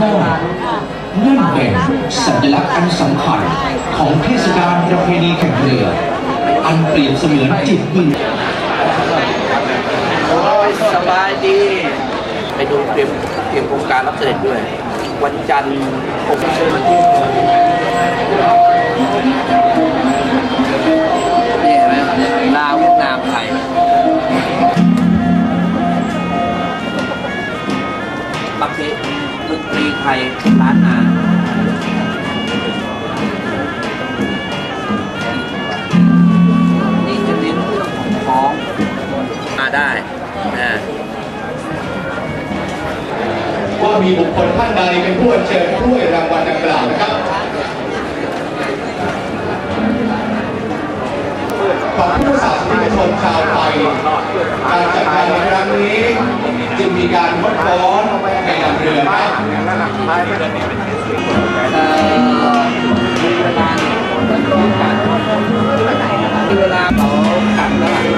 หน้านั่นเป็นสัญลักษณ์อันสำคัญของเทศกาลประเพณีแข่งเรือ อันเปรียบเสมือนจิตวิญโอ้ยสบายดี ไปดูเตรียมเตรียมโครงการรับเสด็จด้วย วันจันทร์ผมเชิญมาที่ มีบุคคลท่านใดเป็นผู้อัญเชิญถ้วยรางวัลดังกล่าวนะครับ ขอบผู้ศาสนิกชนชาวไทย การจัดงานในครั้งนี้ จึงมีการงดฟ้อนในนำเรือครับเอ่อมีเวลาเวลาเขาขัดแล้ว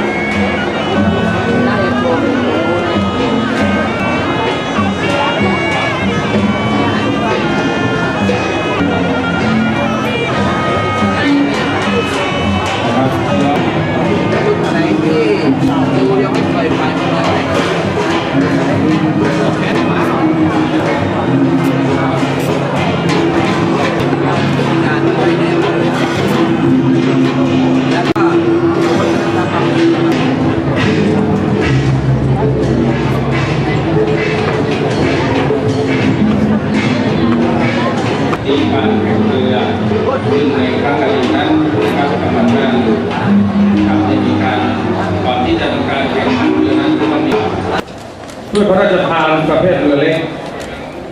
พระราชทานประเภทเรือเล็ก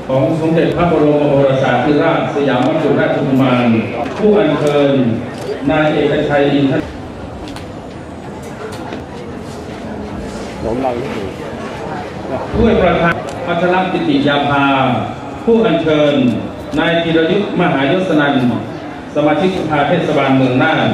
ของสมเด็จพระบรมโอรสาธิราชสยามกุฎราชกุมารผู้อัญเชิญนายเอกชัยอินทรด้วยประธานพัชรปิติยาภา ผู้อัญเชิญ นายธีรยุทธ์มหายศนันสมาชิกสภาเทศบาลเมืองน่าน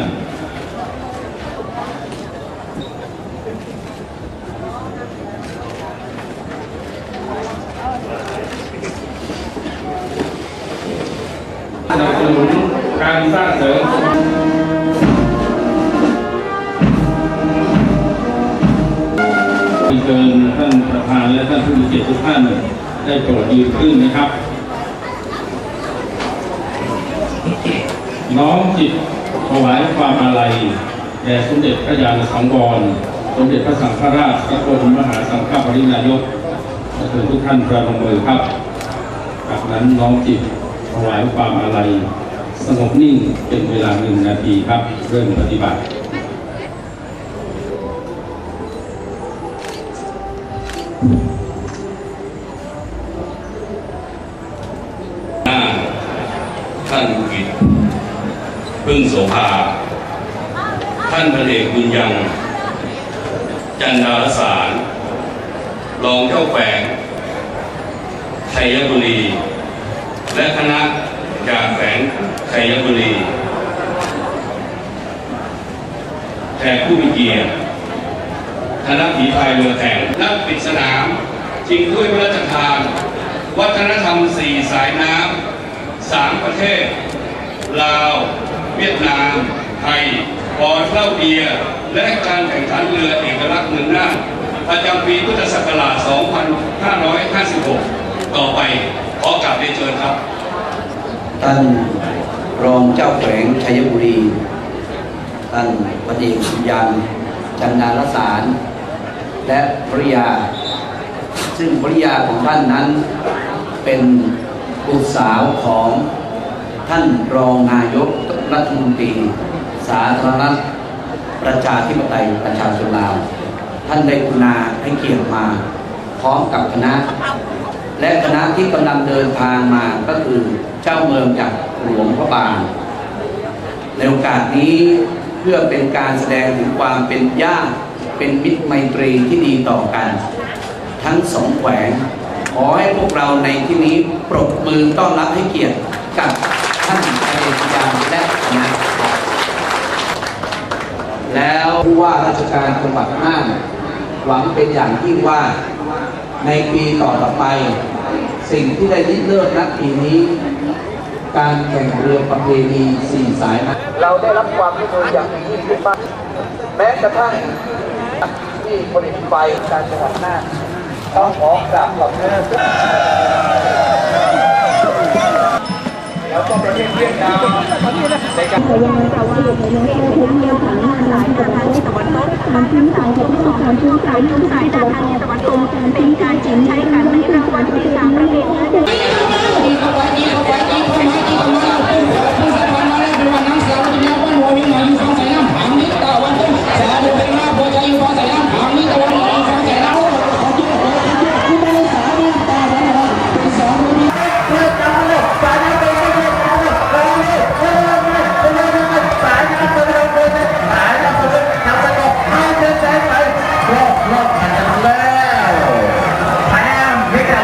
นุนการสร้างเสริมเชิญท่านประธานและท่านผู้มีเกียรติทุกท่านได้โปรดยืนขึ้นนะครับ น้อมจิตถวายความอาลัยแด่สมเด็จพระยาณสังวรสมเด็จพระสังฆราชพระบรมมหาสังฆปรินายกขอเชิญทุกท่านประนมมือครับ จากนั้นน้อมจิต ถวายความอาลัยสงบนิ่งเป็นเวลาหนึ่งนาทีครับ เริ่มปฏิบัติท่านกิจพึ่งโสภา ท่านพลเอกบุญยัง จันดารสาร รองเจ้าแฝงชัยบุรี และคณะจากแฝงชัยบุรีแขกผู้มีเกียรติคณะผีพายเรือแข่งนักปิดสนามชิงถ้วยพระราชทาน วัฒนธรรมสี่สายน้ำสามประเทศ ลาว เวียดนาม ไทยปอเท่าเดียและการแข่งขันเรือเอกลักษณ์เมืองน่านประจำปีพุทธศักราช 2556 ต่อไป ขอกราบเรียนเชิญครับ ท่านรองเจ้าแขวงชัยบุรี ท่านพลเอกสุยันจันดารสาร และภริยา ซึ่งภริยาของท่านนั้นเป็นบุตรสาวของท่านรองนายกรัฐมนตรี สาธารณรัฐประชาธิปไตยประชาชนลาว ท่านได้กุณาให้เกียรติมา พร้อมกับคณะ และคณะที่กำลังเดินทางมาก็คือเจ้าเมืองจากหลวงพระบางในโอกาสนี้เพื่อเป็นการแสดงถึงความเป็นญาติเป็นมิตรไมตรีที่ดีต่อกัน ทั้งสองแขวงขอให้พวกเราในที่นี้ปรบมือต้อนรับให้เกียรติกับท่านเอกยามและคณะแล้วผู้ว่าราชการจังหวัดน่านหวังเป็นอย่างยิ่งว่า ในปีต่อไป สิ่งที่ได้ริเริ่มนักปีนี้ การแข่งเรือประเพณีสี่สายนะเราได้รับความร่วมมือย่างดีขึ้นมากแม้กระทั่งที่ผลิตไฟการจังหวัดน่านต้องขอกราบขอบคุณแล้วก็ประเทศเวียดนามในการแต่ยังไงแต่ว่าเด็กในเรื่องผมเรียนถึงหลายกระทรวงมันพิ้งฐานของผู้สอนพื้นฐานพื้นฐานจากทางตะวันตกเป็น